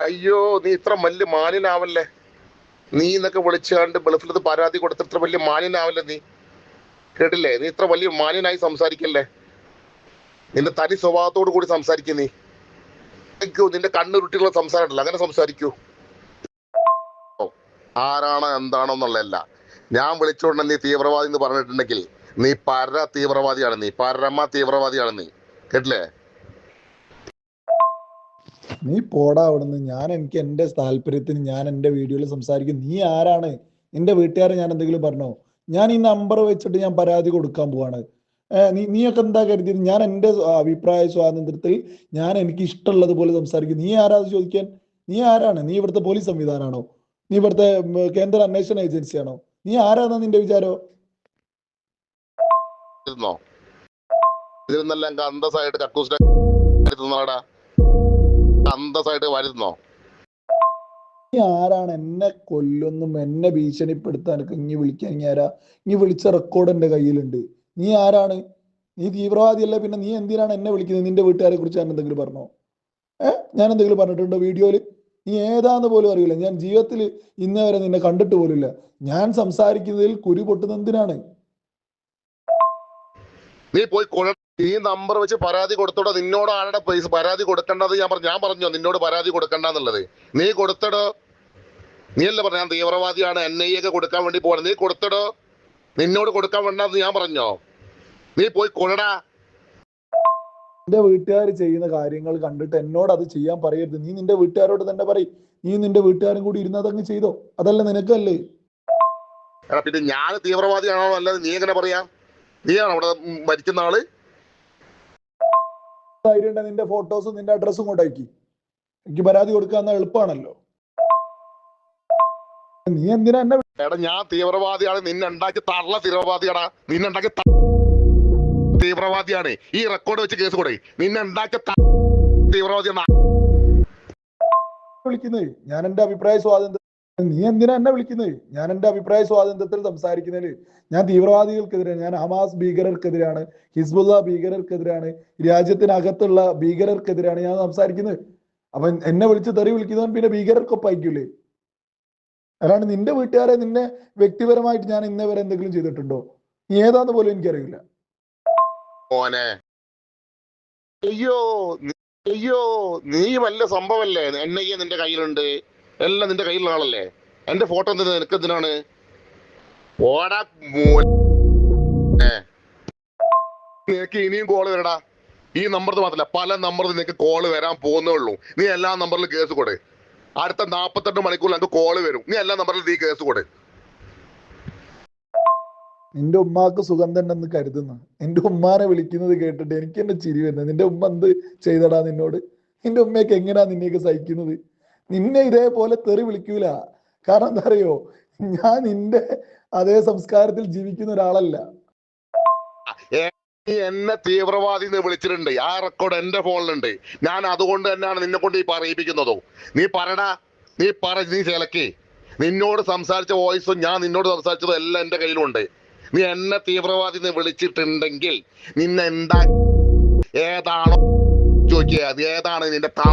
അയ്യോ നീ ഇത്ര വലിയ മാലിനാവല്ലേ നീ എന്നൊക്കെ വിളിച്ചാണ്ട് ഗൾഫിലത് പരാതി കൊടുത്ത ഇത്ര വലിയ മാലിനാവല്ലേ നീ? കേട്ടില്ലേ? നീ ഇത്ര വലിയ മാലിനായി സംസാരിക്കല്ലേ? നിന്റെ തനി സ്വഭാവത്തോടു കൂടി സംസാരിക്കും നീ. സംസാരിക്കൂ നിന്റെ കണ്ണുരുട്ടിയുള്ള സംസാരമല്ല അങ്ങനെ സംസാരിക്കൂ. ആരാണോ എന്താണോ എന്നുള്ളതല്ല. ഞാൻ വിളിച്ചോണ്ട് നീ തീവ്രവാദി എന്ന് പറഞ്ഞിട്ടുണ്ടെങ്കിൽ നീ പര തീവ്രവാദിയാണ് നീ പരമ തീവ്രവാദിയാണ് നീ. കേട്ടില്ലേ? നീ പോടാ അവിടുന്ന്. ഞാൻ എനിക്ക് എന്റെ താല്പര്യത്തിന് ഞാൻ എന്റെ വീഡിയോയിൽ സംസാരിക്കും. നീ ആരാണ്? നിന്റെ വീട്ടുകാരെ ഞാൻ എന്തെങ്കിലും പറഞ്ഞോ? ഞാൻ ഈ നമ്പർ വെച്ചിട്ട് ഞാൻ പരാതി കൊടുക്കാൻ പോവാണ്. നീ നീയൊക്കെ എന്താ കരുതിയത്? ഞാൻ എന്റെ അഭിപ്രായ സ്വാതന്ത്ര്യത്തിൽ ഞാൻ എനിക്ക് ഇഷ്ടമുള്ളത് പോലെ സംസാരിക്കും. നീ ആരാ ചോദിക്കാൻ? നീ ആരാണ്? നീ ഇവിടുത്തെ പോലീസ് സംവിധാനമാണോ? നീ ഇവിടുത്തെ കേന്ദ്ര അന്വേഷണ ഏജൻസിയാണോ നീ ആരാന്നാ നിന്റെ വിചാരോ? ഇരുന്നോ? നല്ല അന്തസ്സായിട്ട് വരുത്തുന്നാടാ അന്തസ്സായിട്ട് വരുന്നോ ആരാണ് എന്നെ കൊല്ലുന്നും എന്നെ ഭീഷണിപ്പെടുത്താൻ ഇങ്ങി ഇനി വിളിക്കാൻ ഇനി ആരാ? ഇനി വിളിച്ച റെക്കോർഡ് എന്റെ കയ്യിലുണ്ട്. നീ ആരാണ്? നീ തീവ്രവാദിയല്ല പിന്നെ നീ എന്തിനാണ് എന്നെ വിളിക്കുന്നത്? നിന്റെ വീട്ടുകാരെ കുറിച്ച് ഞാൻ എന്തെങ്കിലും പറഞ്ഞോ? ഏ? ഞാൻ എന്തെങ്കിലും പറഞ്ഞിട്ടുണ്ടോ വീഡിയോയിൽ? നീ ഏതാന്ന് പോലും അറിയില്ല. ഞാൻ ജീവിതത്തിൽ ഇന്നേ വരെ നിന്നെ കണ്ടിട്ട് പോലില്ല ഞാൻ സംസാരിക്കുന്നതിൽ കുരു പൊട്ടുന്നത് എന്തിനാണ്? നീ പോയി ഈ നമ്പർ വെച്ച് പരാതി കൊടുത്തോടോ നിന്നോട് ആരുടെ പൈസ പരാതി കൊടുക്കേണ്ടത് ഞാൻ പറഞ്ഞു. ഞാൻ പറഞ്ഞോ നിന്നോട് പരാതി കൊടുക്കണ്ടെന്നുള്ളത്. നീ കൊടുത്തടോ. നീയല്ലേ പറഞ്ഞ ഞാൻ തീവ്രവാദിയാണ് എൻ ഐ ഒക്കെ കൊടുക്കാൻ വേണ്ടി പോകണം നീ കൊടുത്തടോ. നിന്നോട് കൊടുക്കാൻ വേണ്ടെന്ന് ഞാൻ പറഞ്ഞോ. നീ പോയി കൊള്ളടാ നിന്റെ വീട്ടുകാർ ചെയ്യുന്ന കാര്യങ്ങൾ കണ്ടിട്ട് എന്നോട് അത് ചെയ്യാൻ പറയരുത്. നീ നിന്റെ വീട്ടുകാരോട് തന്നെ പറയും. നീ നിന്റെ വീട്ടുകാരും കൂടി ഇരുന്ന് അതങ്ങ് ചെയ്തോ. അതല്ല നിനക്കല്ലേ? പിന്നെ ഞാൻ തീവ്രവാദിയാണോ അല്ലാതെ നീ എങ്ങനെ പറയാ? നീയാണ് അവിടെ മരിക്കുന്ന ആൾ? ധൈര്യം ഉണ്ടെങ്കിൽ നിന്റെ ഫോട്ടോസും നിന്റെ അഡ്രസ്സും കൊണ്ടാക്കി എനിക്ക് പരാതി കൊടുക്കാൻ എളുപ്പമാണല്ലോ നീ എന്തിനാ എന്നെ എടാ ഞാൻ തീവ്രവാദിയാണ്. നിന്നെ ഉണ്ടാക്കി തള്ള തീവ്രവാദിയാടാ. നിന്നെ ഉണ്ടാക്കി ത- തീവ്രവാദിയാണ്. ഈ റെക്കോർഡ് വെച്ച് കേസ് കൊടു നിന്നെ ഉണ്ടാക്കിയ ത- തീവ്രവാദിയാണ് വിളിക്കുന്നത് ഞാൻ എന്റെ അഭിപ്രായ സ്വാതന്ത്ര്യം നീ എന്തിനാ എന്നെ വിളിക്കുന്നത് ഞാൻ എന്റെ അഭിപ്രായ സ്വാതന്ത്ര്യത്തിൽ സംസാരിക്കുന്നതിൽ ഞാൻ തീവ്രവാദികൾക്കെതിരെ ഞാൻ ഹമാസ് ഭീകരർക്കെതിരാണ് ഹിസ്ബുല്ല ഭീകരർക്കെതിരാണ് രാജ്യത്തിനകത്തുള്ള ഭീകരർക്കെതിരാണ് ഞാൻ സംസാരിക്കുന്നത് അപ്പൊ എന്നെ വിളിച്ച് തെറി വിളിക്കുന്നവൻ പിന്നെ ഭീകരർക്കൊപ്പായിക്കൂലേ അല്ലാണ്ട് നിന്റെ വീട്ടുകാരെ നിന്നെ വ്യക്തിപരമായിട്ട് ഞാൻ ഇന്നേ വരെ എന്തെങ്കിലും ചെയ്തിട്ടുണ്ടോ? നീ ഏതാന്ന് പോലും എനിക്കറിയില്ല. അയ്യോ അയ്യോ നീ വല്ല സംഭവല്ലേ എൻ ഐ എ നിന്റെ കയ്യിലുണ്ട്. എല്ലാം നിന്റെ കയ്യിലുള്ള ആളല്ലേ? എന്റെ ഫോട്ടോ എന്തിനാ? നിനക്ക് എന്തിനാണ്? ഓടാ. നിനക്ക് ഇനിയും കോൾ വരടാ. ഈ നമ്പർ മാത്രമല്ല പല നമ്പറിൽ നിനക്ക് കോൾ വരാൻ പോകുന്നേ ഉള്ളൂ. നീ എല്ലാ നമ്പറിലും കേസ് കൊടു. അടുത്ത നാപ്പത്തെട്ട് മണിക്കൂറിൽ എനിക്ക് കോൾ വരും. നീ എല്ലാ നമ്പറിലും നീ കേസ് കൊടു. നിന്റെ ഉമ്മാക്ക് സുഖം തന്നെ എന്ന് കരുതുന്ന. നിന്റെ ഉമ്മാനെ വിളിക്കുന്നത് കേട്ടിട്ട് എനിക്ക് എന്നെ ചിരി വരുന്നത് നിന്റെ ഉമ്മ എന്ത് ചെയ്തടാ നിന്നോട്? നിന്റെ ഉമ്മയൊക്കെ എങ്ങനെയാ നിന്നെയൊക്കെ സഹിക്കുന്നത്? നിന്നെ ഇതേപോലെ തെറി വിളിക്കൂല. കാരണം എന്താ അറിയോ? ഞാൻ നിന്റെ അതേ സംസ്കാരത്തിൽ ജീവിക്കുന്ന ഒരാളല്ല. എന്നെ തീവ്രവാദി എന്ന് വിളിച്ചിട്ടുണ്ട്. ആ റെക്കോർഡ് എന്റെ ഫോണിലുണ്ട്. ഞാൻ അതുകൊണ്ട് തന്നെയാണ് നിന്നെ കൊണ്ട് ഈ പറയിപ്പിക്കുന്നതോ നീ പറടാ നീ പറ നീ ചിലക്കേ. നിന്നോട് സംസാരിച്ച വോയിസും ഞാൻ നിന്നോട് സംസാരിച്ചതും എല്ലാം എന്റെ കയ്യിലുണ്ട്. നീ എന്നെ തീവ്രവാദി എന്ന് വിളിച്ചിട്ടുണ്ടെങ്കിൽ നിന്നെ എന്താ ഏതാണോ ചോദിക്കുക. ഏതാണ് നിന്റെ താ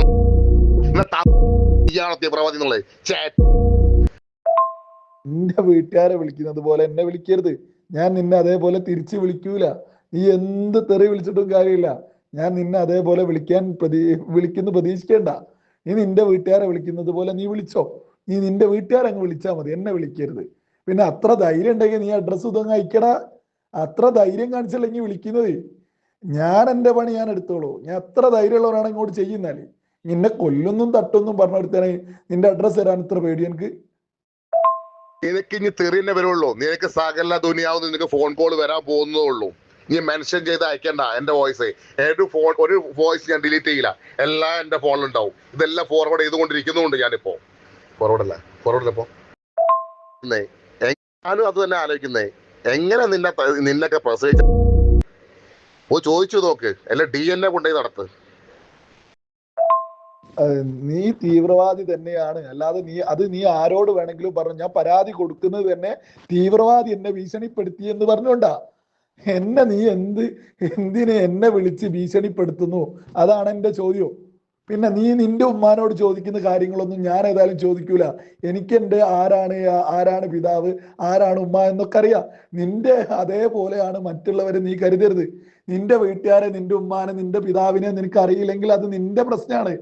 നീയാണോ തീവ്രവാദി എന്നുള്ളത്. നിന്റെ വീട്ടുകാരെ വിളിക്കുന്നത് പോലെ എന്നെ വിളിക്കരുത്. ഞാൻ നിന്നെ അതേപോലെ തിരിച്ചു വിളിക്കൂല. നീ എന്ത് തെറി വിളിച്ചിട്ടും കാര്യമില്ല. ഞാൻ നിന്നെ അതേപോലെ വിളിക്കാൻ പ്രതീ വിളിക്കുന്നു പ്രതീക്ഷിക്കേണ്ട. നീ നിന്റെ വീട്ടുകാരെ വിളിക്കുന്നത് പോലെ നീ വിളിച്ചോ. നീ നിന്റെ വീട്ടുകാരെ അങ്ങ് വിളിച്ചാൽ മതി. എന്നെ വിളിക്കരുത്. പിന്നെ അത്ര ധൈര്യം ഉണ്ടെങ്കിൽ നീ അഡ്രസ്സ് ഇതൊന്നും അയക്കടാ. അത്ര ധൈര്യം കാണിച്ചല്ലെങ്കിൽ വിളിക്കുന്നത്. ഞാൻ എന്റെ പണി ഞാൻ എടുത്തോളൂ. ഞാൻ അത്ര ധൈര്യമുള്ളവരാണ് ഇങ്ങോട്ട് ചെയ്യുന്നാൽ നിന്നെ കൊല്ലൊന്നും തട്ടൊന്നും പറഞ്ഞ ഒരുത്തനെ നിന്റെ അഡ്രസ് തരാൻ ഇത്ര പേടി എനിക്ക്. നിനക്ക് ഇനി തെറിയെന്നെ വരുള്ളൂ. നിനക്ക് സകല ദുനിയാവുന്ന നിനക്ക് ഫോൺ കോൾ വരാൻ പോകുന്നതുള്ളൂ നീ മെൻഷൻ ചെയ്ത് അയക്കണ്ട എന്റെ വോയിസ് ഏത് ഫോൺ ഒരു വോയിസ് ഞാൻ ഡിലീറ്റ് ചെയ്യില്ല. എല്ലാം എന്റെ ഫോണിലുണ്ടാവും ഇതെല്ലാം ഫോർവേഡ് ചെയ്തുകൊണ്ടിരിക്കുന്നുണ്ട് ഞാനിപ്പോ. ഫോർവേഡ് അല്ല. ഫോർവേഡ് ഇപ്പോ. ഞാനും അത് തന്നെ ആലോചിക്കുന്നേ. എങ്ങനെ നിന്നെ നിന്നൊക്കെ പ്രസവിച്ച ഓ ചോദിച്ചു നോക്ക്. അല്ല ഡി എൻ എ കൊണ്ടുപോയി നടത്ത്. നീ തീവ്രവാദി തന്നെയാണ്. അല്ലാതെ നീ അത് നീ ആരോട് വേണമെങ്കിലും പറഞ്ഞു. ഞാൻ പരാതി കൊടുക്കുന്നത് തന്നെ തീവ്രവാദി എന്നെ ഭീഷണിപ്പെടുത്തി എന്ന് പറഞ്ഞോണ്ടാ എന്നെ നീ എന്ത് എന്തിനെ എന്നെ വിളിച്ച് ഭീഷണിപ്പെടുത്തുന്നു? അതാണ് എന്റെ ചോദ്യം. പിന്നെ നീ നിന്റെ ഉമ്മാനോട് ചോദിക്കുന്ന കാര്യങ്ങളൊന്നും ഞാൻ ഏതായാലും ചോദിക്കൂല. എനിക്ക് എന്റെ ആരാണ് ആരാണ് പിതാവ് ആരാണ് ഉമ്മ എന്നൊക്കെ അറിയാം. നിന്റെ അതേപോലെയാണ് മറ്റുള്ളവരെ നീ കരുതരുത്. നിന്റെ വീട്ടുകാരെ നിന്റെ ഉമ്മാനെ നിന്റെ പിതാവിനെ നിനക്ക് അറിയില്ലെങ്കിൽ അത് നിന്റെ പ്രശ്നമാണ്.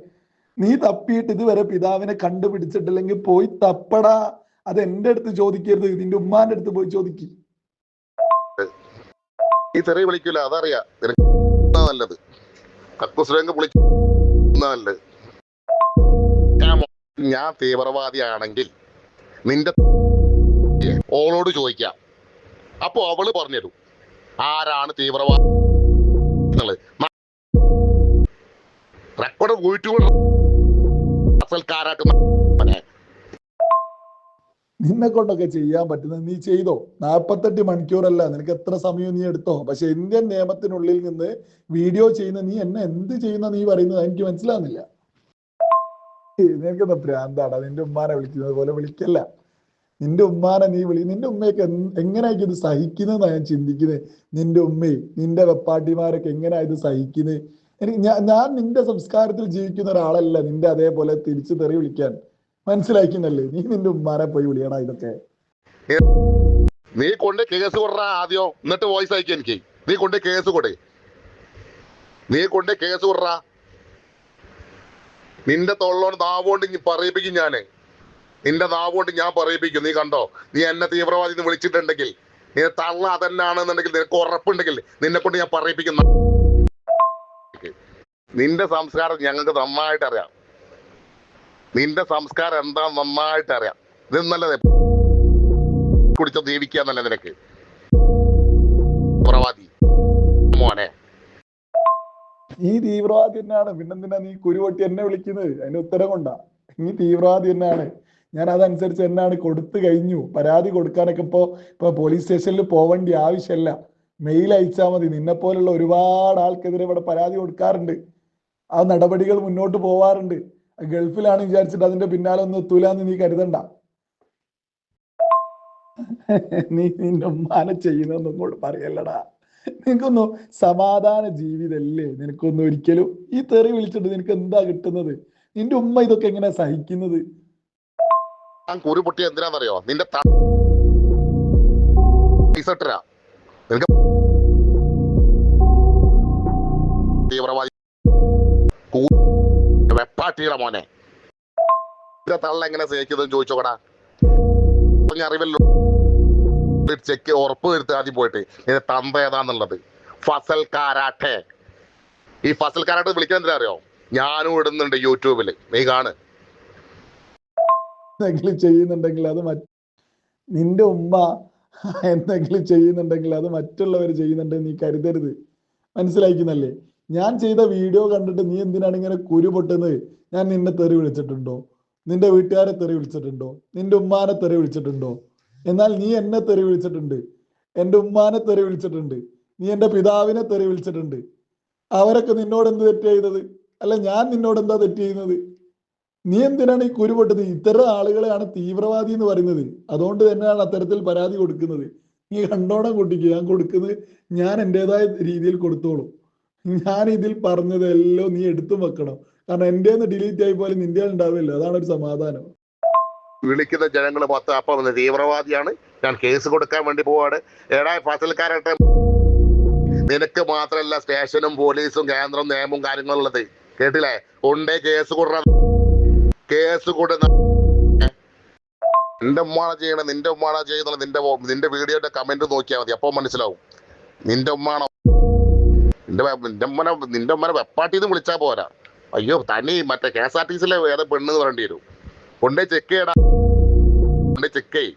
നീ തപ്പിയിട്ട് ഇതുവരെ പിതാവിനെ കണ്ടുപിടിച്ചിട്ടില്ലെങ്കിൽ പോയി തപ്പടാ. അത് എന്റെ അടുത്ത് ചോദിക്കരുത്. നിന്റെ ഉമ്മാന്റെ അടുത്ത് പോയി ചോദിക്കും. ഈ തെറി വിളിക്കൂല. അതറിയാം. ഞാൻ ഞാൻ തീവ്രവാദിയാണെങ്കിൽ നിന്റെ ഓളോട് ചോദിക്കാം. അപ്പൊ അവൾ പറഞ്ഞുതരും. ആരാണ് തീവ്രവാദി? എന്നുള്ളത് പോയിട്ട് നിന്നെ കൊണ്ടൊക്കെ ചെയ്യാൻ പറ്റുന്ന നീ ചെയ്തോ? നാൽപ്പത്തെട്ട് മണിക്കൂറല്ല. നിനക്ക് എത്ര സമയം നീ എടുത്തോ? പക്ഷെ ഇന്ത്യൻ നിയമത്തിനുള്ളിൽ നിന്ന് വീഡിയോ ചെയ്യുന്ന നീ എന്നെ എന്ത് ചെയ്യുന്ന നീ പറയുന്നത് എനിക്ക് മനസ്സിലാവുന്നില്ല. നിനക്കെന്താ ഭ്രാന്താടാ നിന്റെ ഉമ്മാനെ വിളിക്കുന്നത് പോലെ വിളിക്കല്ല. നിന്റെ ഉമ്മാനെ നീ വിളി നിന്റെ ഉമ്മയൊക്കെ എങ്ങനെയൊക്കെ ഇത് സഹിക്കുന്നതെന്നാണ് ഞാൻ ചിന്തിക്കുന്നത് നിന്റെ ഉമ്മയും നിന്റെ വെപ്പാട്ടിമാരൊക്കെ എങ്ങനെയാ ഇത് സഹിക്കുന്നത് എനിക്ക് ഞാൻ നിന്റെ സംസ്കാരത്തിൽ ജീവിക്കുന്ന ഒരാളല്ല നിന്റെ അതേപോലെ തിരിച്ചു തെറി വിളിക്കാൻ. മനസ്സിലാക്കുന്നല്ലേ നീ നിന്റെ ഉമ്മാനെ പോയി വിളിയണ ഇതൊക്കെ. നീ കൊണ്ട് കേസ് കൊടുറ ആദ്യം. എന്നിട്ട് വോയിസ് അയക്കുക എനിക്ക്. നീ കൊണ്ട് കേസ് കൊടേ. നീ കൊണ്ട് കേസ് കൊടുറ നിന്റെ തൊള്ളോണ്ട് നാവുകൊണ്ട് നീ പറയിപ്പിക്കും ഞാൻ. നിന്റെ നാവുകൊണ്ട് ഞാൻ പറയിപ്പിക്കും. നീ കണ്ടോ? നീ എന്നെ തീവ്രവാദി വിളിച്ചിട്ടുണ്ടെങ്കിൽ. നീ തള്ള അതന്നാണെന്നുണ്ടെങ്കിൽ നിനക്ക് ഉറപ്പുണ്ടെങ്കിൽ നിന്നെ കൊണ്ട് ഞാൻ പറയിപ്പിക്കും. നിന്റെ സംസ്കാരം ഞങ്ങൾക്ക് നന്നായിട്ട് അറിയാം. നിന്റെ സംസ്കാരം എന്താ നന്നായിട്ട് അറിയാം. ഇത് നല്ലത് കുടിച്ച ജീവിക്കാന്നല്ല നിനക്ക്. പ്രവാദി മോനെ. നീ തീവ്രവാദി തന്നെയാണ്. പിന്നെന്തിനാ നീ കുരുവട്ടി എന്നെ വിളിക്കുന്നത്? അതിന് ഉത്തരം കൊണ്ടാ. നീ തീവ്രവാദി തന്നെയാണ്. ഞാൻ അതനുസരിച്ച് എന്നാണ് കൊടുത്തു കഴിഞ്ഞു. പരാതി കൊടുക്കാനൊക്കെ ഇപ്പോ ഇപ്പൊ പോലീസ് സ്റ്റേഷനിൽ പോവേണ്ട ആവശ്യമല്ല. മെയിൽ അയച്ചാൽ മതി. നിന്നെ പോലുള്ള ഒരുപാട് ആൾക്കെതിരെ ഇവിടെ പരാതി കൊടുക്കാറുണ്ട്. ആ നടപടികൾ മുന്നോട്ട് പോവാറുണ്ട്. ഗൾഫിലാണ് വിചാരിച്ചിട്ട് അതിന്റെ പിന്നാലെ ഒന്നും എത്തൂലെന്ന് നീ കരുതണ്ട. നീ നിന്റെ ഉമ്മാനെ ചെയ്യുന്നൊന്നും കൂടെ പറയല്ലടാ. നിനക്കൊന്നും സമാധാന ജീവിതല്ലേ? നിനക്കൊന്നും ഒരിക്കലും. ഈ തെറി വിളിച്ചിട്ട് നിനക്ക് എന്താ കിട്ടുന്നത്? നിന്റെ ഉമ്മ ഇതൊക്കെ എങ്ങനെ സഹിക്കുന്നത്? കുരു പൊട്ടി എന്തിനാന്നറിയോ? നിന്റെ തീവ്രവാദി വെപ്പാട്ടിയുടെ മോനെ. തള്ള എങ്ങനെ സഹിക്കുന്നത് ചോദിച്ചോക്കടാ. ഞാൻ അറിവല്ലോ. ചെക്ക് ഉറപ്പ് വരുത്തുക ആദ്യം പോയിട്ട് ഇത് തന്ത ഏതാന്നുള്ളത്. ഫസൽ കാരാട്ടെ ഈ ഫസൽ കാരാട്ടെ വിളിക്കാൻ എന്തിനാ അറിയോ? ഞാനും ഇടുന്നുണ്ട് യൂട്യൂബിൽ നീ കാണ്. എന്തെങ്കിലും ചെയ്യുന്നുണ്ടെങ്കിൽ അത് നിന്റെ ഉമ്മ എന്തെങ്കിലും ചെയ്യുന്നുണ്ടെങ്കിൽ അത് മറ്റുള്ളവർ ചെയ്യുന്നുണ്ടെന്ന് നീ കരുതരുത്. മനസ്സിലാക്കുന്നല്ലേ ഞാൻ ചെയ്ത വീഡിയോ കണ്ടിട്ട് നീ എന്തിനാണ് ഇങ്ങനെ കുരു പൊട്ടുന്നത്? ഞാൻ നിന്നെ തെറി വിളിച്ചിട്ടുണ്ടോ? നിന്റെ വീട്ടുകാരെ തെറി വിളിച്ചിട്ടുണ്ടോ? നിന്റെ ഉമ്മാനെ തെറി വിളിച്ചിട്ടുണ്ടോ? എന്നാൽ നീ എന്നെ തെറി വിളിച്ചിട്ടുണ്ട്. എന്റെ ഉമ്മാനെ തെറി വിളിച്ചിട്ടുണ്ട്. നീ എന്റെ പിതാവിനെ തെറി വിളിച്ചിട്ടുണ്ട്. അവരൊക്കെ നിന്നോട് എന്ത് തെറ്റ് ചെയ്തത്? അല്ല ഞാൻ നിന്നോട് എന്താ തെറ്റ് ചെയ്യുന്നത്? നീ എന്തിനാണ് ഈ കുരുപൊട്ടത് ഇത്തരം ആളുകളെയാണ് തീവ്രവാദി എന്ന് പറയുന്നത്. അതുകൊണ്ട് തന്നെയാണ് അത്തരത്തിൽ പരാതി കൊടുക്കുന്നത്. നീ കണ്ടോണം കുട്ടിക്ക്. ഞാൻ കൊടുക്കുന്നത് ഞാൻ എന്റെതായ രീതിയിൽ കൊടുത്തോളും. ഞാൻ ഇതിൽ പറഞ്ഞതെല്ലാം നീ എടുത്തു വെക്കണം. കാരണം എന്റെ ഡിലീറ്റ് ആയി പോലും നിന്റെ ഉണ്ടാവില്ല. അതാണ് ഒരു സമാധാനം. വിളിക്കുന്ന ജനങ്ങൾ മൊത്തം അപ്പം തീവ്രവാദിയാണ്. ഞാൻ കേസ് കൊടുക്കാൻ വേണ്ടി പോവാണ്. ഏടാ ഫസൽക്കാരട്ടെ. നിനക്ക് മാത്രമല്ല സ്റ്റേഷനും പോലീസും കേന്ദ്രം നിയമവും കാര്യങ്ങളും ഉള്ളത്. കേട്ടില്ലേ? ഉണ്ടേ കേസ് കൊടുക്കണം കേസ് കൊടുന്ന നിന്റെ ഉമ്മാണ ചെയ്യണം നിന്റെ ഉമ്മാണ ചെയ്യുന്നത് നിന്റെ നിന്റെ വീഡിയോന്റെ കമന്റ് നോക്കിയാൽ മതി. അപ്പൊ മനസ്സിലാവും. നിന്റെ ഉമ്മാണോ നിന്റെ നിന്റെ ഉമ്മനെ നിന്റെ ഉമ്മനെ വെപ്പാട്ടിന്ന് വിളിച്ചാ പോരാ. അയ്യോ തനി മറ്റേ കെ എസ് ആർ ടി സിയിലെ വേറെ പെണ്ണ് എന്ന് പറയേണ്ടി വരും. കൊണ്ടേ ചെക്ക് ചെയ്യടാ. കൊണ്ടേ ചെക്ക് ചെയ്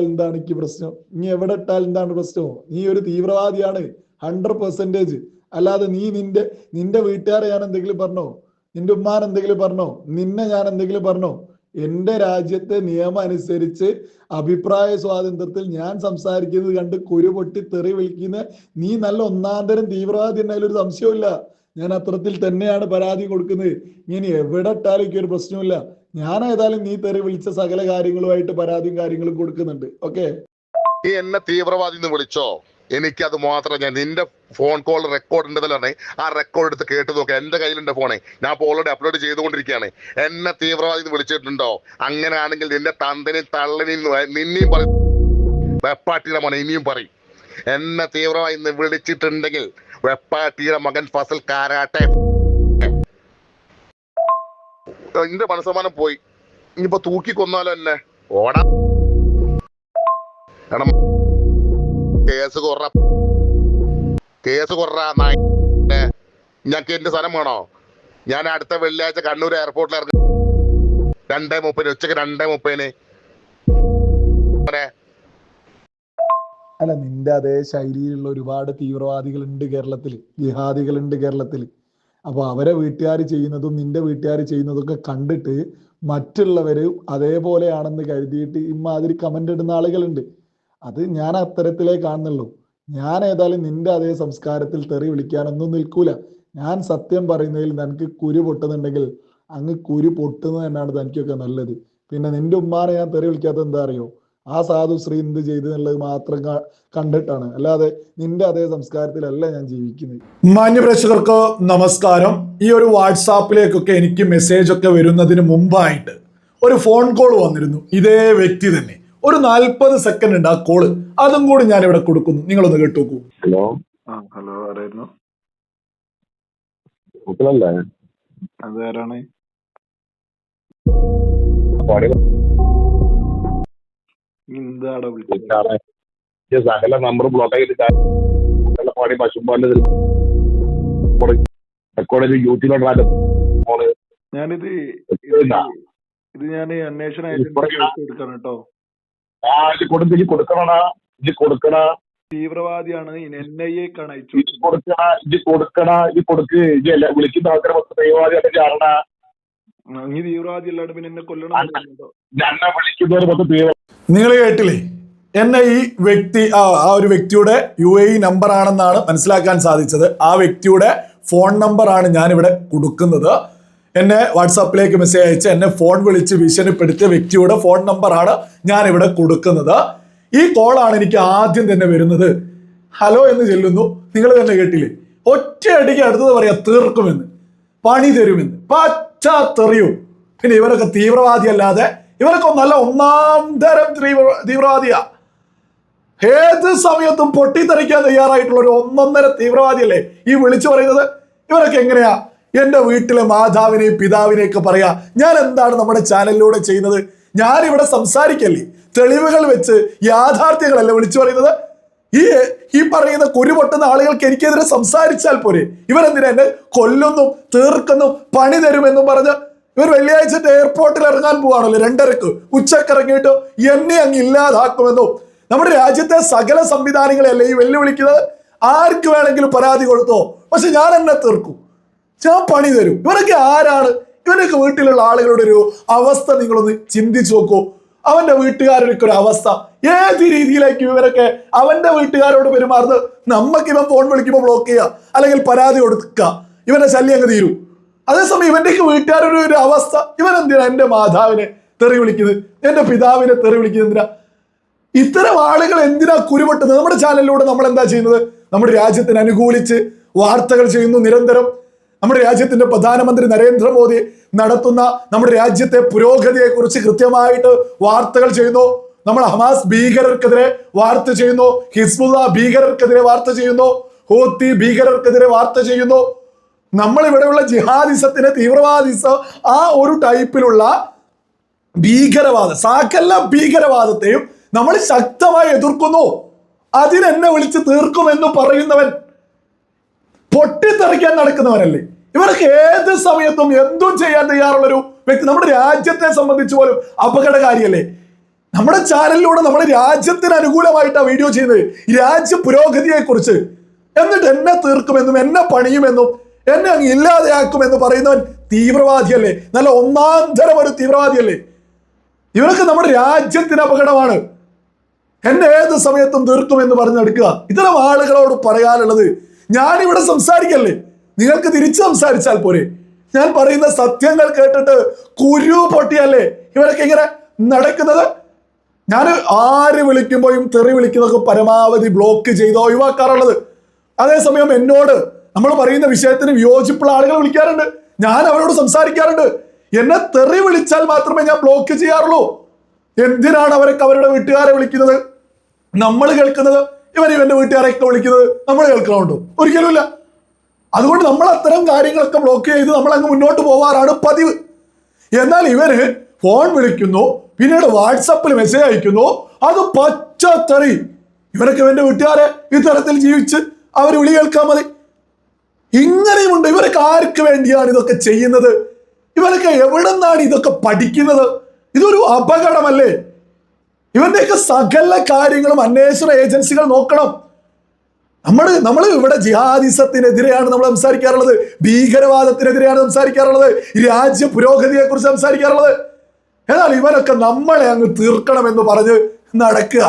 എന്താണ് എനിക്ക് പ്രശ്നം? നീ എവിടെ ഇട്ടാൽ എന്താണ് പ്രശ്നം? നീ ഒരു തീവ്രവാദിയാണ് ഹൺഡ്രഡ് പെർസെന്റേജ് അല്ലാതെ നീ നിന്റെ നിന്റെ വീട്ടുകാരെ ഞാൻ എന്തെങ്കിലും പറഞ്ഞോ? നിന്റെ ഉമ്മാൻ എന്തെങ്കിലും പറഞ്ഞോ? നിന്നെ ഞാൻ എന്തെങ്കിലും പറഞ്ഞോ? എന്റെ രാജ്യത്തെ നിയമം അനുസരിച്ച് അഭിപ്രായ സ്വാതന്ത്ര്യത്തിൽ ഞാൻ സംസാരിക്കുന്നത് കണ്ട് കുരു പൊട്ടി തെറി വിളിക്കുന്ന നീ നല്ല ഒന്നാന്തരം തീവ്രവാദി എന്നതിൽ ഒരു സംശയമില്ല ഞാൻ അത്രത്തിൽ തന്നെയാണ് പരാതി കൊടുക്കുന്നത്. ഇനി എവിടെ ഇട്ടാലും ഒരു പ്രശ്നമില്ല ഞാൻ ഏതായാലും നീ തെറി വിളിച്ച സകല കാര്യങ്ങളുമായിട്ട് പരാതിയും കാര്യങ്ങളും കൊടുക്കുന്നുണ്ട്. ഓക്കെ നീ എന്നെ തീവ്രവാദി എന്ന് വിളിച്ചോ? എനിക്കത് മാത്രം ഞാൻ നിന്റെ ഫോൺ കോൾ റെക്കോർഡ് ഉണ്ടെന്നല്ലേ ആ റെക്കോർഡ് എടുത്ത് കേട്ട് നോക്കുക എന്റെ കയ്യിലുണ്ട് ഫോണെ ഞാൻ ഇപ്പോൾ ഓൾറെഡി അപ്ലോഡ് ചെയ്തുകൊണ്ടിരിക്കുകയാണ്. എന്നെ തീവ്രവാദി എന്ന് വിളിച്ചിട്ടുണ്ടോ? അങ്ങനെയാണെങ്കിൽ നിന്റെ തന്തനെയും തള്ളനെയും നിന്നെയും പറയും വെപ്പാട്ടിയുടെ മോനെ ഇനിയും പറയും. എന്നെ തീവ്രമായി വിളിച്ചിട്ടുണ്ടെങ്കിൽ വെപ്പാട്ടിയുടെ മകൻ ഫസൽ കാരാട്ടെ. എന്റെ മനസ്സമാനം പോയി. ഇനിയിപ്പോ തൂക്കി കൊന്നാലോ എന്നെ? ഓടാ. കേസ് കുറ കേസ് കുറ ഞങ്ങക്ക് എന്റെ സ്ഥലം വേണോ? ഞാൻ അടുത്ത വെള്ളിയാഴ്ച കണ്ണൂർ എയർപോർട്ടിൽ ഇറങ്ങി രണ്ടേ മുപ്പതിന് ഉച്ചയ്ക്ക് രണ്ടേ മുപ്പതിന്. അല്ല നിന്റെ അതേ ശൈലിയിലുള്ള ഒരുപാട് തീവ്രവാദികളുണ്ട് കേരളത്തിൽ ജിഹാദികളുണ്ട് കേരളത്തിൽ. അപ്പൊ അവരെ വീട്ടുകാർ ചെയ്യുന്നതും നിന്റെ വീട്ടുകാർ ചെയ്യുന്നതും ഒക്കെ കണ്ടിട്ട് മറ്റുള്ളവര് അതേപോലെയാണെന്ന് കരുതിയിട്ട് ഇമാതിരി കമന്റ് ഇടുന്ന ആളുകളുണ്ട്. അത് ഞാൻ അത്തരത്തിലേ കാണുന്നുള്ളൂ. ഞാൻ ഏതായാലും നിന്റെ അതേ സംസ്കാരത്തിൽ തെറി വിളിക്കാനൊന്നും നിൽക്കൂല. ഞാൻ സത്യം പറയുന്നതിൽ നിനക്ക് കുരു പൊട്ടുന്നുണ്ടെങ്കിൽ അങ്ങ് കുരു പൊട്ടുന്നത് തന്നെയാണ് തനിക്കൊക്കെ നല്ലത്. പിന്നെ നിന്റെ ഉമ്മാനെ ഞാൻ തെറി വിളിക്കാത്ത എന്താ അറിയോ? ആ സാധു ശ്രീ എന്ത് ചെയ്തു എന്നുള്ളത് മാത്രം കണ്ടിട്ടാണ്. അല്ലാതെ നിന്റെ അതേ സംസ്കാരത്തിലല്ല ഞാൻ ജീവിക്കുന്നത്. മാന്യപ്രേക്ഷകർക്ക് നമസ്കാരം. ഈ ഒരു വാട്സാപ്പിലേക്കൊക്കെ എനിക്ക് മെസ്സേജ് ഒക്കെ വരുന്നതിന് മുമ്പായിട്ട് ഒരു ഫോൺ കോൾ വന്നിരുന്നു. ഇതേ വ്യക്തി തന്നെ. ഒരു നാൽപ്പത് സെക്കൻഡ് ഉണ്ട് ആ കോൾ അതും കൂടി ഞാൻ ഇവിടെ കൊടുക്കുന്നു. നിങ്ങളൊന്ന് കേട്ടു നോക്കൂ ഹലോ? ആ ഹലോ ആരായിരുന്നു? അത് ആരാണ്? എന്താടാ വിളിച്ചത്? നമ്പർ ബ്ലോക്ക് റെക്കോർഡ് ഞാനിത് ഇത്. ഇതാ. ഇത് ഞാൻ അന്വേഷണം കേട്ടോ. ആ ഇത് കൊടുത്ത് ഇജ്ജ് കൊടുക്കണ ഇജ്ജ് കൊടുക്കണ. തീവ്രവാദിയാണ് എൻ ഐ എക്കാണ് കണയിച്ചു ഇജ്ജ് കൊടുക്കണ ഇജ്ജ് കൊടുക്കണ ഇജ്ജ് കൊടുക്ക്. ഇജ്ജ് എല്ലാ വിളിക്കുന്ന ആൾക്കാരെ മൊത്തം ദൈവവാദിയായിട്ട് ചാരണ നീ തീവ്രവാദി അല്ലാണ്ട് പിന്നെ എന്നെ കൊല്ലണം എന്ന് വിളിക്കുന്നവർ മൊത്തം തീവ്ര നിങ്ങൾ കേട്ടില്ലേ? എന്നെ ഈ വ്യക്തി ആ ആ ഒരു വ്യക്തിയുടെ യു എ നമ്പർ ആണെന്നാണ് മനസ്സിലാക്കാൻ സാധിച്ചത്. ആ വ്യക്തിയുടെ ഫോൺ നമ്പർ നമ്പറാണ് ഞാനിവിടെ കൊടുക്കുന്നത്. എന്നെ വാട്സാപ്പിലേക്ക് മെസ്സേജ് അയച്ച് എന്നെ ഫോൺ വിളിച്ച് ഭീഷണിപ്പെടുത്തിയ വ്യക്തിയുടെ ഫോൺ നമ്പറാണ് ഞാൻ ഇവിടെ കൊടുക്കുന്നത്. ഈ കോളാണ് എനിക്ക് ആദ്യം തന്നെ വരുന്നത്. ഹലോ എന്ന് ചെല്ലുന്നു. നിങ്ങൾ തന്നെ കേട്ടില്ലേ? ഒറ്റയടിക്ക് അടുത്തത് പറയാ തീർക്കുമെന്ന് പണി തരുമെന്ന് പച്ചാത്തെറിയും. പിന്നെ ഇവരൊക്കെ തീവ്രവാദി അല്ലാതെ ഇവരൊക്കെ നല്ല ഒന്നാം തരം തീവ്ര തീവ്രവാദിയാ. ഏത് സമയത്തും പൊട്ടിത്തെറിക്കാൻ തയ്യാറായിട്ടുള്ള ഒരു ഒന്നൊന്നര തീവ്രവാദിയല്ലേ ഈ വിളിച്ചു പറയുന്നത്? ഇവരൊക്കെ എങ്ങനെയാ? എന്റെ വീട്ടിലെ മാതാവിനെയും പിതാവിനെയൊക്കെ പറയാ ഞാൻ എന്താണ് നമ്മുടെ ചാനലിലൂടെ ചെയ്യുന്നത്? ഞാനിവിടെ സംസാരിക്കല്ലേ? തെളിവുകൾ വെച്ച് യാഥാർത്ഥ്യങ്ങളല്ലേ വിളിച്ചു പറയുന്നത്? ഈ ഈ പറയുന്ന കുരു പൊട്ടുന്ന ആളുകൾക്ക് എനിക്കെതിരെ സംസാരിച്ചാൽ പോരെ? ഇവരെന്തിനാ എന്നെ കൊല്ലുന്നു തീർക്കുന്നു പണി തരുമെന്നും പറഞ്ഞ് ഇവർ വെള്ളിയാഴ്ച എയർപോർട്ടിൽ ഇറങ്ങാൻ പോവാണല്ലോ രണ്ടരക്ക്. ഉച്ചയ്ക്ക് ഇറങ്ങിയിട്ട് എന്നെ അങ്ങ് ഇല്ലാതാക്കുമെന്നോ. നമ്മുടെ രാജ്യത്തെ സകല സംവിധാനങ്ങളെയല്ലേ ഈ വെല്ലുവിളിക്കുന്നത്? ആർക്ക് വേണമെങ്കിലും പരാതി കൊടുത്തോ? പക്ഷെ ഞാൻ എന്നെ തീർക്കും. ഞാൻ പണി തരും. ഇവരൊക്കെ ആരാണ്? ഇവരൊക്കെ വീട്ടിലുള്ള ആളുകളുടെ ഒരു അവസ്ഥ നിങ്ങളൊന്ന് ചിന്തിച്ചു നോക്കൂ. അവന്റെ വീട്ടുകാരുടെ ഒരു അവസ്ഥ. ഏത് രീതിയിലേക്ക് ഇവരൊക്കെ അവന്റെ വീട്ടുകാരോട് പെരുമാറുന്നത്? നമ്മക്ക് ഇവൻ ഫോൺ വിളിക്കുമ്പോൾ ബ്ലോക്ക് ചെയ്യുക അല്ലെങ്കിൽ പരാതി കൊടുക്കുക ഇവന്റെ ശല്യം അങ്ങ് തീരൂ. അതേസമയം ഇവന്റെ വീട്ടുകാരുടെ ഒരു അവസ്ഥ. ഇവൻ എന്തിനാ എന്റെ മാതാവിനെ തെറി വിളിക്കുന്നത്? എന്റെ പിതാവിനെ തെറി വിളിക്കുന്നത് എന്തിനാ? ഇത്തരം ആളുകൾ എന്തിനാ കുരുപൊട്ടുന്നത്? നമ്മുടെ ചാനലിലൂടെ നമ്മൾ എന്താ ചെയ്യുന്നത്? നമ്മുടെ രാജ്യത്തിന് അനുകൂലിച്ച് വാർത്തകൾ ചെയ്യുന്നു നിരന്തരം. നമ്മുടെ രാജ്യത്തിന്റെ പ്രധാനമന്ത്രി നരേന്ദ്രമോദി നടത്തുന്ന നമ്മുടെ രാജ്യത്തെ പുരോഗതിയെ കുറിച്ച് കൃത്യമായിട്ട് വാർത്തകൾ ചെയ്യുന്നു. നമ്മൾ ഹമാസ് ഭീകരർക്കെതിരെ വാർത്ത ചെയ്യുന്നു. ഹിസ്ബുള്ള ഭീകരർക്കെതിരെ വാർത്ത ചെയ്യുന്നു. ഹൂത്തി ഭീകരർക്കെതിരെ വാർത്ത ചെയ്യുന്നു. നമ്മൾ ഇവിടെയുള്ള ജിഹാദിസത്തിന് തീവ്രവാദിസ ആ ഒരു ടൈപ്പിലുള്ള ഭീകരവാദം സാക്കല്ല ഭീകരവാദത്തെയും നമ്മൾ ശക്തമായി എതിർക്കുന്നു. അതിനെന്നെ വിളിച്ച് തീർക്കുമെന്ന് പറയുന്നവൻ പൊട്ടിത്തെറിക്കാൻ നടക്കുന്നവരല്ലേ? ഇവർക്ക് ഏത് സമയത്തും എന്തും ചെയ്യാൻ തയ്യാറുള്ള ഒരു വ്യക്തി നമ്മുടെ രാജ്യത്തെ സംബന്ധിച്ച് പോലും അപകടകാരിയല്ലേ? നമ്മുടെ ചാനലിലൂടെ നമ്മുടെ രാജ്യത്തിന് അനുകൂലമായിട്ടാണ് വീഡിയോ ചെയ്യുന്നത്. രാജ്യ പുരോഗതിയെ കുറിച്ച് എന്നിട്ട് എന്നെ തീർക്കുമെന്നും എന്നെ പണിയുമെന്നും എന്നെ അങ്ങ് ഇല്ലാതെയാക്കുമെന്ന് പറയുന്നവൻ തീവ്രവാദിയല്ലേ? നല്ല ഒന്നാന്തരം ഒരു തീവ്രവാദിയല്ലേ? ഇവർക്ക് നമ്മുടെ രാജ്യത്തിന് അപകടമാണ്. എന്നെ ഏത് സമയത്തും തീർക്കുമെന്ന് പറഞ്ഞെടുക്കുക ഇത്തരം ആളുകളോട് പറയാനുള്ളത് ഞാനിവിടെ സംസാരിക്കല്ലേ? നിങ്ങൾക്ക് തിരിച്ചു സംസാരിച്ചാൽ പോരെ. ഞാൻ പറയുന്ന സത്യങ്ങൾ കേട്ടിട്ട് കുരു പൊട്ടിയല്ലേ? ഇവരൊക്കെ ഇങ്ങനെ നടക്കുന്നത്? ഞാൻ ആര് വിളിക്കുമ്പോഴും തെറി വിളിക്കുന്നതൊക്കെ പരമാവധി ബ്ലോക്ക് ചെയ്ത് ഒഴിവാക്കാറുള്ളത്. അതേസമയം എന്നോട് നമ്മൾ പറയുന്ന വിഷയത്തിന് വിയോജിപ്പുള്ള ആളുകൾ വിളിക്കാറുണ്ട്. ഞാൻ അവരോട് സംസാരിക്കാറുണ്ട്. എന്നെ തെറി വിളിച്ചാൽ മാത്രമേ ഞാൻ ബ്ലോക്ക് ചെയ്യാറുള്ളൂ. എന്തിനാണ് അവരൊക്കെ അവരുടെ വീട്ടുകാരെ വിളിക്കുന്നത്? നമ്മൾ കേൾക്കുന്നത് ഇവൻ ഇവന്റെ വീട്ടുകാരെയൊക്കെ വിളിക്കുന്നത് നമ്മൾ കേൾക്കണമുണ്ടോ ഒരിക്കലുമില്ല. അതുകൊണ്ട് നമ്മൾ അത്തരം കാര്യങ്ങളൊക്കെ ബ്ലോക്ക് ചെയ്ത് നമ്മൾ അങ്ങ് മുന്നോട്ട് പോവാറാണ് പതിവ്. എന്നാൽ ഇവർ ഫോൺ വിളിക്കുന്നു പിന്നീട് വാട്സപ്പിൽ മെസ്സേജ് അയക്കുന്നു. അത് പച്ചത്തറി. ഇവരൊക്കെ ഇവന്റെ വീട്ടുകാരെ ഇത്തരത്തിൽ ജീവിച്ച് അവർ വിളി കേൾക്കാൻ മതി. ഇങ്ങനെയുമുണ്ട് ഇവരൊക്കെ ആർക്ക് വേണ്ടിയാണ് ഇതൊക്കെ ചെയ്യുന്നത്? ഇവരൊക്കെ എവിടെ നിന്നാണ് ഇതൊക്കെ പഠിക്കുന്നത്? ഇതൊരു അപകടമല്ലേ? ഇവന്റെയൊക്കെ സകല കാര്യങ്ങളും അന്വേഷണ ഏജൻസികൾ നോക്കണം. നമ്മൾ നമ്മൾ ഇവിടെ ജിഹാദിസത്തിനെതിരെയാണ് നമ്മൾ സംസാരിക്കാറുള്ളത്. ഭീകരവാദത്തിനെതിരെയാണ് സംസാരിക്കാറുള്ളത്. രാജ്യ പുരോഗതിയെ കുറിച്ച് സംസാരിക്കാറുള്ളത്. എന്നാൽ ഇവരൊക്കെ നമ്മളെ അങ്ങ് തീർക്കണം എന്ന് പറഞ്ഞ് നടക്കുക.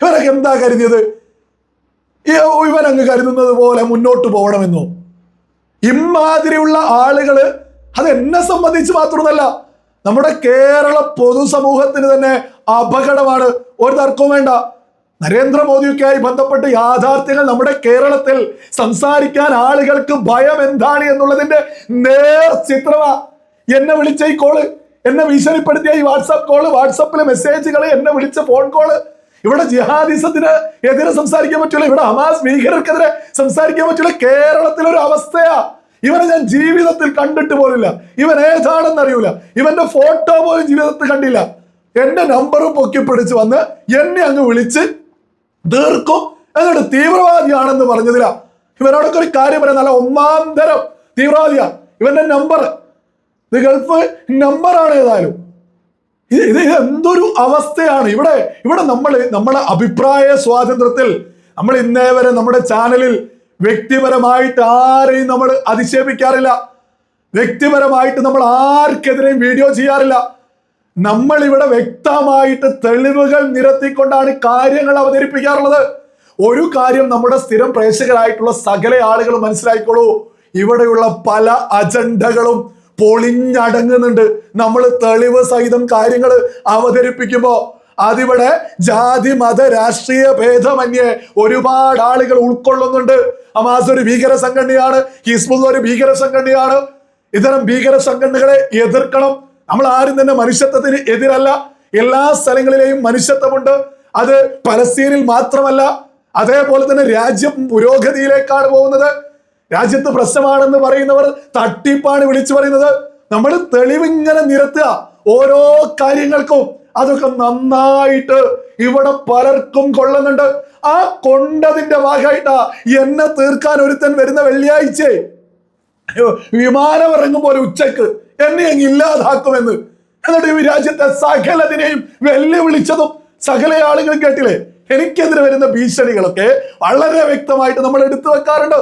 ഇവരൊക്കെ എന്താ കരുതിയത്? ഇവനങ്ങ് കരുതുന്നത് പോലെ മുന്നോട്ട് പോകണമെന്നോ? ഇമാതിരിയുള്ള ആളുകൾ അത് എന്നെ സംബന്ധിച്ച് മാത്രമല്ല നമ്മുടെ കേരള പൊതുസമൂഹത്തിന് തന്നെ അപകടമാണ്. ഒരു തർക്കവും വേണ്ട. നരേന്ദ്രമോദിയൊക്കെയായി ബന്ധപ്പെട്ട് യാഥാർത്ഥ്യങ്ങൾ നമ്മുടെ കേരളത്തിൽ സംസാരിക്കാൻ ആളുകൾക്ക് ഭയം എന്താണ് എന്നുള്ളതിന്റെ നേർ ചിത്രമാ. എന്നെ വിളിച്ച ഈ കോൾ എന്നെ ഭീഷണിപ്പെടുത്തിയ ഈ വാട്സാപ്പ് കോൾ വാട്സാപ്പിലെ മെസ്സേജുകൾ എന്നെ വിളിച്ച ഫോൺ കോൾ ഇവിടെ ജിഹാദിസത്തിന് എതിരെ സംസാരിക്കാൻ പറ്റില്ല ഇവിടെ ഹമാസ് ഭീകരർക്കെതിരെ സംസാരിക്കാൻ പറ്റൂല. കേരളത്തിലൊരു അവസ്ഥയാ. ഇവനെ ഞാൻ ജീവിതത്തിൽ കണ്ടിട്ട് പോലില്ല. ഇവൻ ഏതാണെന്ന് അറിയൂല. ഇവന്റെ ഫോട്ടോ പോലും ജീവിതത്തിൽ കണ്ടില്ല. എന്റെ നമ്പർ പൊക്കി പിടിച്ച് വന്ന് എന്നെ അങ്ങ് വിളിച്ച് തീർക്കും എന്നിട്ട് തീവ്രവാദിയാണെന്ന് പറഞ്ഞതില്ല ഇവനോടൊക്കെ ഒരു കാര്യം പറയാം. നല്ല ഒന്നാം തരം തീവ്രവാദിയാ. ഇവന്റെ നമ്പർ ഇത് ഗൾഫ് നമ്പറാണ് ഏതായാലും. ഇത് ഇത് എന്തൊരു അവസ്ഥയാണ് ഇവിടെ. ഇവിടെ നമ്മൾ നമ്മുടെ അഭിപ്രായ സ്വാതന്ത്ര്യത്തിൽ നമ്മൾ ഇന്നേ വരെ നമ്മുടെ ചാനലിൽ വ്യക്തിപരമായിട്ട് ആരെയും നമ്മൾ അധിക്ഷേപിക്കാറില്ല. വ്യക്തിപരമായിട്ട് നമ്മൾ ആർക്കെതിരെയും വീഡിയോ ചെയ്യാറില്ല. നമ്മൾ ഇവിടെ വ്യക്തമായിട്ട് തെളിവുകൾ നിരത്തിക്കൊണ്ടാണ് കാര്യങ്ങൾ അവതരിപ്പിക്കാറുള്ളത്. ഒരു കാര്യം നമ്മുടെ സ്ഥിരം പ്രേക്ഷകരായിട്ടുള്ള സകല ആളുകൾ മനസ്സിലാക്കിക്കോളൂ ഇവിടെയുള്ള പല അജണ്ടകളും പൊളിഞ്ഞടങ്ങുന്നുണ്ട്. നമ്മൾ തെളിവ് സഹിതം കാര്യങ്ങൾ അവതരിപ്പിക്കുമ്പോ അതിവിടെ ജാതി മത രാഷ്ട്രീയ ഭേദമന്യേ ഒരുപാട് ആളുകൾ ഉൾക്കൊള്ളുന്നുണ്ട്. ഹമാസ് ഒരു ഭീകര സംഘടനയാണ് ഹിസ്ബുൾ ഒരു ഭീകര സംഘടനയാണ്. ഇത്തരം ഭീകര സംഘടനകളെ എതിർക്കണം. നമ്മൾ ആരും തന്നെ മനുഷ്യത്വത്തിന് എതിരല്ല. എല്ലാ സ്ഥലങ്ങളിലെയും മനുഷ്യത്വമുണ്ട്. അത് പലസ്തീനിൽ മാത്രമല്ല അതേപോലെ തന്നെ രാജ്യം പുരോഗതിയിലേക്കാണ് പോകുന്നത്. രാജ്യത്ത് പ്രശ്നമാണെന്ന് പറയുന്നവർ തട്ടിപ്പാണ് വിളിച്ചു പറയുന്നത്. നമ്മൾ തെളിവിങ്ങനെ നിരത്തുക. ഓരോ കാര്യങ്ങൾക്കും അതൊക്കെ നന്നായിട്ട് ഇവിടെ പലർക്കും കൊള്ളുന്നുണ്ട്. ആ കൊണ്ടതിന്റെ ഭാഗമായിട്ടാ എന്നെ തീർക്കാൻ ഒരുത്തൻ വരുന്ന വെള്ളിയാഴ്ച. വിമാനം ഇറങ്ങുമ്പോൾ ഉച്ചയ്ക്ക് എന്നെ അങ്ങ് ഇല്ലാതാക്കുമെന്ന്. എന്നിട്ട് ഈ രാജ്യത്തെ സകലതിനെയും വെല്ലുവിളിച്ചതും സകല ആളുകൾ കേട്ടില്ലേ? എനിക്കെതിരെ വരുന്ന ഭീഷണികളൊക്കെ വളരെ വ്യക്തമായിട്ട് നമ്മൾ എടുത്തു വെക്കാറുണ്ട്.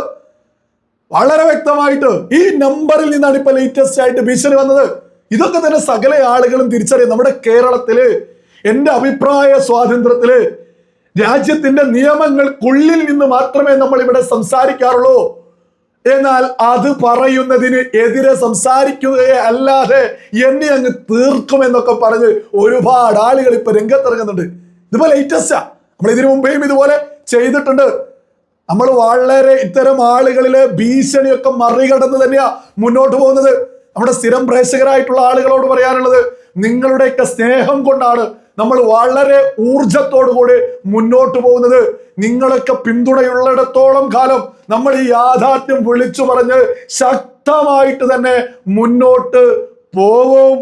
വളരെ വ്യക്തമായിട്ട് ഈ നമ്പറിൽ നിന്നാണ് ഇപ്പൊ ലേറ്റസ്റ്റ് ആയിട്ട് ഭീഷണി വന്നത്. ഇതൊക്കെ തന്നെ സകല ആളുകളും തിരിച്ചറിയും നമ്മുടെ കേരളത്തിൽ എന്റെ അഭിപ്രായ സ്വാതന്ത്ര്യത്തിൽ രാജ്യത്തിന്റെ നിയമങ്ങൾക്കുള്ളിൽ നിന്ന് മാത്രമേ നമ്മൾ ഇവിടെ സംസാരിക്കാറുള്ളൂ. എന്നാൽ അത് പറയുന്നതിന് എതിരെ സംസാരിക്കുകയെ അല്ലാതെ എന്നെ അങ്ങ് തീർക്കുമെന്നൊക്കെ പറഞ്ഞ് ഒരുപാട് ആളുകൾ ഇപ്പൊ രംഗത്തിറങ്ങുന്നുണ്ട്. ഇതുപോലെ ലേറ്റസ്റ്റാ നമ്മൾ ഇതിനു മുമ്പേയും ഇതുപോലെ ചെയ്തിട്ടുണ്ട്. നമ്മൾ വളരെ ഇത്തരം ആളുകളിലെ ഭീഷണിയൊക്കെ മറികടന്ന് തന്നെയാ മുന്നോട്ട് പോകുന്നത്. നമ്മുടെ സ്ഥിരം പ്രേക്ഷകരായിട്ടുള്ള ആളുകളോട് പറയാനുള്ളത് നിങ്ങളുടെയൊക്കെ സ്നേഹം കൊണ്ടാണ് നമ്മൾ വളരെ ഊർജത്തോടു കൂടി മുന്നോട്ട് പോകുന്നത്. നിങ്ങളൊക്കെ പിന്തുണയുള്ളിടത്തോളം കാലം നമ്മൾ ഈ യാഥാർത്ഥ്യം വിളിച്ചു പറഞ്ഞ് ശക്തമായിട്ട് തന്നെ മുന്നോട്ട് പോവും